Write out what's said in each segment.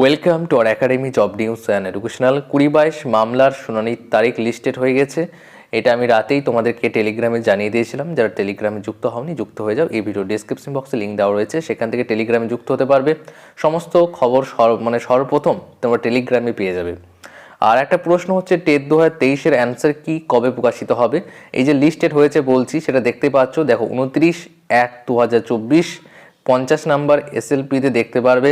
Welcome to R academy job news and educational কুড়ি বাইশ মামলার শুনানির তারিখ লিস্টেড হয়ে গেছে। এটা আমি রাতেই তোমাদেরকে টেলিগ্রামে জানিয়ে দিয়েছিলাম। যারা টেলিগ্রামে যুক্ত হওনি, যুক্ত হয়ে যাও। এই ভিডিও ডিসক্রিপশন বক্সে লিঙ্ক দেওয়া রয়েছে। সেখান থেকে টেলিগ্রামে যুক্ত হতে পারবে। সমস্ত খবর সর মানে সর্বপ্রথম তোমরা টেলিগ্রামে পেয়ে যাবে। আর একটা প্রশ্ন হচ্ছে, টেট দু হাজার তেইশের অ্যান্সার কী? কবে প্রকাশিত হবে? এই যে লিস্টেড হয়েছে বলছি, সেটা দেখতে পাচ্ছ। দেখো, উনত্রিশ এক দু হাজার চব্বিশ, পঞ্চাশ নাম্বার এসএলপিতে দেখতে পারবে।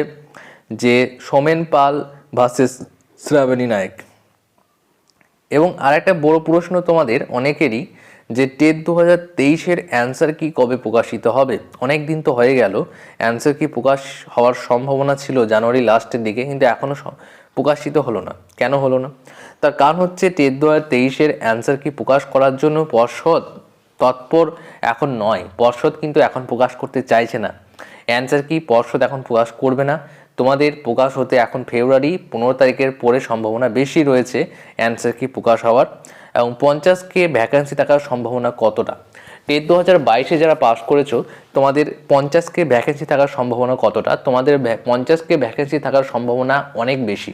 যে সোমেন পাল ভার্সেস শ্রাবণী নায়ক। এবং আরেকটা বড় প্রশ্ন তোমাদের অনেকেরই যে টেট দু হাজার তেইশের অ্যান্সার কি কবে প্রকাশিত হবে? অনেক দিন তো হয়ে গেল। অ্যান্সার কি প্রকাশ হওয়ার সম্ভাবনা ছিল জানুয়ারি লাস্টের দিকে, কিন্তু এখনও প্রকাশিত হলো না। কেন হলো না? তার কারণ হচ্ছে টেট দু হাজার তেইশের অ্যান্সার কি প্রকাশ করার জন্য পর্ষদ তৎপর এখন নয়। পর্ষদ কিন্তু এখন প্রকাশ করতে চাইছে না। অ্যান্সার কি পর্ষদ এখন প্রকাশ করবে না? তোমাদের প্রকাশ হতে এখন ফেব্রুয়ারি পনেরো তারিখের পরে সম্ভাবনা বেশি রয়েছে। অ্যান্সার কি প্রকাশ হওয়ার? এবং পঞ্চাশকে ভ্যাকান্সি থাকার সম্ভাবনা কতটা? টেট দু হাজার বাইশে যারা পাস করেছ, তোমাদের পঞ্চাশকে ভ্যাকেন্সি থাকার সম্ভাবনা কতটা? তোমাদের পঞ্চাশকে ভ্যাকেন্সি থাকার সম্ভাবনা অনেক বেশি।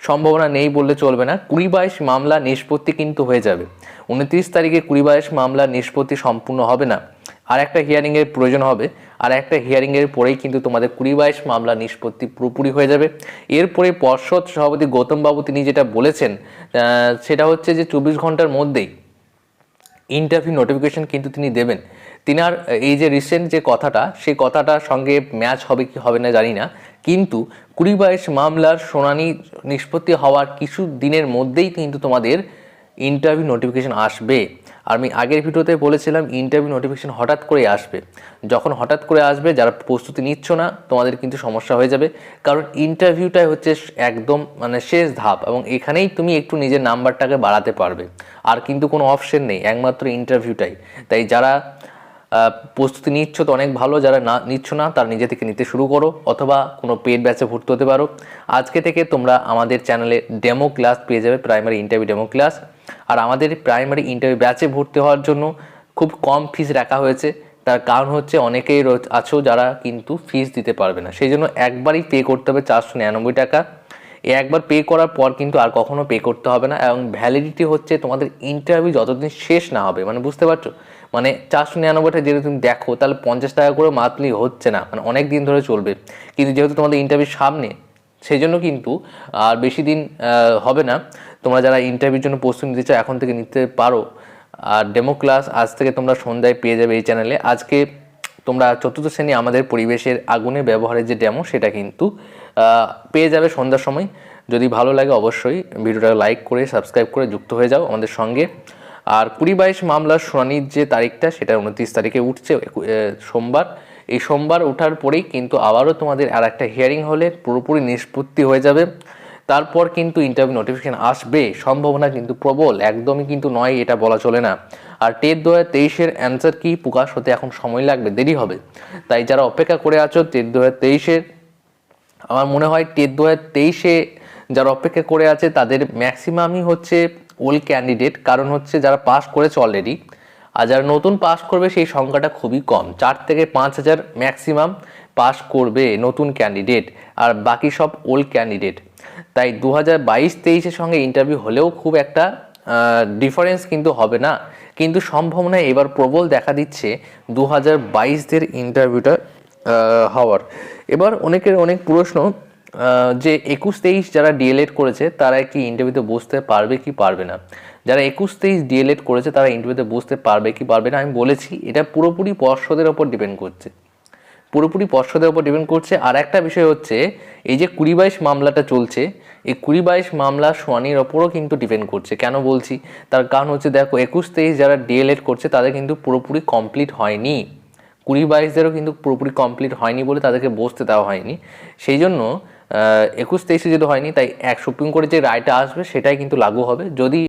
সম্ভাবনা নেই বললে চলবে না। কুড়ি বাইশ মামলা নিষ্পত্তি কিন্তু হয়ে যাবে। উনত্রিশ তারিখে কুড়ি বাইশ মামলা নিষ্পত্তি সম্পূর্ণ হবে না। আর একটা হিয়ারিংয়ের প্রয়োজন হবে। আর একটা হিয়ারিংয়ের পরেই কিন্তু তোমাদের কুড়ি বাইশ মামলা নিষ্পত্তি পুরোপুরি হয়ে যাবে। এরপরে পর্ষদ সভাপতি গৌতম বাবু তিনি যেটা বলেছেন সেটা হচ্ছে যে চব্বিশ ঘণ্টার মধ্যেই ইন্টারভিউ নোটিফিকেশন কিন্তু তিনি দেবেন। তিনার এই যে রিসেন্ট যে কথাটা, সেই কথাটার সঙ্গে ম্যাচ হবে কি হবে না জানি না। কিন্তু কুড়ি বাইশ মামলার শুনানি নিষ্পত্তি হওয়ার কিছু দিনের মধ্যেই কিন্তু তোমাদের ইন্টারভিউ নোটিফিকেশন আসবে। আর আমি আগের ভিডিওতে বলেছিলাম ইন্টারভিউ নোটিফিকেশান হঠাৎ করে আসবে। যখন হঠাৎ করে আসবে, যারা প্রস্তুতি নিচ্ছ না, তোমাদের কিন্তু সমস্যা হয়ে যাবে। কারণ ইন্টারভিউটাই হচ্ছে একদম মানে শেষ ধাপ এবং এখানেই তুমি একটু নিজের নাম্বারটাকে বাড়াতে পারবে। আর কিন্তু কোনো অপশন নেই, একমাত্র ইন্টারভিউটাই তাই যারা প্রস্তুতি নিচ্ছ তো অনেক ভালো, যারা না, নিচ্ছ না, তার নিজে থেকে নিতে শুরু করো, অথবা কোনো পেড ব্যাচে ভর্তি হতে পারো। আজকে থেকে তোমরা আমাদের চ্যানেলে ডেমো ক্লাস পেয়ে যাবে প্রাইমারি ইন্টারভিউ ডেমো ক্লাস আর আমাদের প্রাইমারি ইন্টারভিউ ব্যাচে ভর্তি হওয়ার জন্য খুব কম ফিস রাখা হয়েছে। তার কারণ হচ্ছে অনেকেই আছো যারা কিন্তু ফিস দিতে পারবে না। সেই জন্য একবারই পে করতে হবে চারশো নিরানব্বই টাকা। একবার পে করার পর কিন্তু আর কখনো পে করতে হবে না এবং ভ্যালিডিটি হচ্ছে তোমাদের ইন্টারভিউ যতদিন শেষ না হবে। মানে বুঝতে পারছ? মানে চারশো নিরানব্বইটা যদি তুমি দেখো, তাহলে পঞ্চাশ টাকা করে মান্থলি হচ্ছে না। মানে অনেক দিন ধরে চলবে। কিন্তু যেহেতু তোমাদের ইন্টারভিউ সামনে সেই জন্য কিন্তু আর বেশি দিন হবে না। তোমরা যারা ইন্টারভিউর জন্য প্রস্তুতি নিতে চাও, এখন থেকে নিতে পারো। আর ডেমো ক্লাস আজ থেকে তোমরা সন্ধ্যায় পেয়ে যাবে এই চ্যানেলে আজকে তোমরা চতুর্থ শ্রেণি আমাদের পরিবেশের আগুনে ব্যবহারের যে ডেমো সেটা কিন্তু পেয়ে যাবে সন্ধ্যার সময়। যদি ভালো লাগে অবশ্যই ভিডিওটা লাইক করে সাবস্ক্রাইব করে যুক্ত হয়ে যাও আমাদের সঙ্গে। আর কুড়ি বাইশ মামলার শুনানির যে তারিখটা, সেটা উনত্রিশ তারিখে উঠছে সোমবার। এই সোমবার ওঠার পরেই কিন্তু আবারও তোমাদের আর একটা হিয়ারিং হলে পুরোপুরি নিষ্পত্তি হয়ে যাবে। তারপর কিন্তু ইন্টারভিউ নোটিফিকেশন আসবে। সম্ভাবনা কিন্তু প্রবল, একদমই কিন্তু নয় এটা বলা চলে না। আর টেট দু হাজার তেইশের অ্যান্সার কি? প্রকাশ হতে এখন সময় লাগবে, দেরি হবে। তাই যারা অপেক্ষা করে আছো, টেট দু হাজার তেইশের, আমার মনে হয় টেট দু হাজার তেইশে যারা অপেক্ষা করে আছে, তাদের ম্যাক্সিমামই হচ্ছে ওল্ড ক্যান্ডিডেট কারণ হচ্ছে যারা পাস করেছে অলরেডি আর যারা নতুন পাস করবে, সেই সংখ্যাটা খুবই কম। চার থেকে পাঁচ হাজার ম্যাক্সিমাম পাস করবে নতুন ক্যান্ডিডেট আর বাকি সব ওল্ড ক্যান্ডিডেট তাই দু হাজার বাইশ, তেইশের সঙ্গে ইন্টারভিউ হলেও খুব একটা ডিফারেন্স কিন্তু হবে না। কিন্তু সম্ভাবনা এবার প্রবল দেখা দিচ্ছে দু হাজার বাইশদের ইন্টারভিউটা হওয়ার। এবার অনেকের অনেক প্রশ্ন যে একুশ, তেইশ যারা ডিএলএড করেছে, তারা কি ইন্টারভিউতে বসতে পারবে কি পারবে না? যারা একুশ, তেইশ ডিএলএড করেছে, তারা ইন্টারভিউতে বসতে পারবে কি পারবে না? আমি বলেছি, এটা পুরোপুরি পর্ষদের ওপর ডিপেন্ড করছে। পুরোপুরি পর্ষদের ওপর ডিপেন্ড করছে। আর একটা বিষয় হচ্ছে, এই যে কুড়ি বাইশ মামলাটা চলছে, এই কুড়ি বাইশ মামলা শুনানির ওপরও কিন্তু ডিপেন্ড করছে। কেন বলছি? তার কারণ হচ্ছে, দেখো, একুশ তেইশ যারা ডিএলএড করছে, তাদের কিন্তু পুরোপুরি কমপ্লিট হয়নি। কুড়ি বাইশদেরও কিন্তু পুরোপুরি কমপ্লিট হয়নি বলে তাদেরকে বসতে দেওয়া হয়নি। সেই জন্য একুশ তেইশে যদি হয়নি, তাই এক সুপ্রিম কোর্টের যে রায়টা আসবে, সেটাই কিন্তু লাগু হবে। যদি